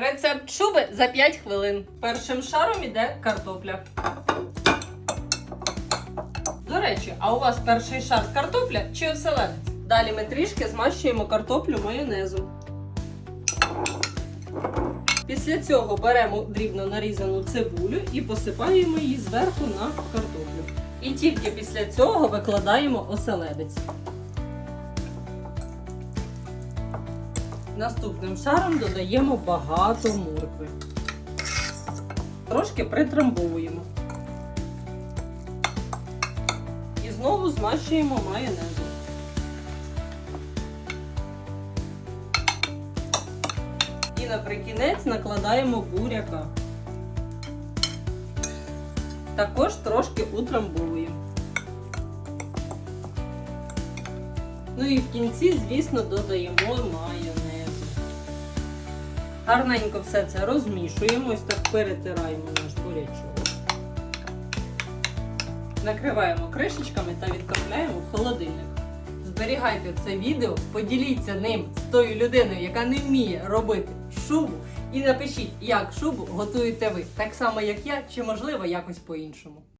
Рецепт шуби за 5 хвилин. Першим шаром іде картопля. До речі, а у вас перший шар картопля чи оселедець? Далі ми трішки змащуємо картоплю майонезом. Після цього беремо дрібно нарізану цибулю і посипаємо її зверху на картоплю. І тільки після цього викладаємо оселедець. Наступним шаром додаємо багато моркви. Трошки притрамбовуємо. І знову змащуємо майонезом. І наприкінець накладаємо буряка. Також трошки утрамбовуємо. Ну і в кінці, звісно, додаємо майонез. Гарненько все це розмішуємо, ось так перетираємо наш бурячок. Накриваємо кришечками та відправляємо в холодильник. Зберігайте це відео, поділіться ним з тою людиною, яка не вміє робити шубу. І напишіть, як шубу готуєте ви, так само як я, чи можливо якось по-іншому.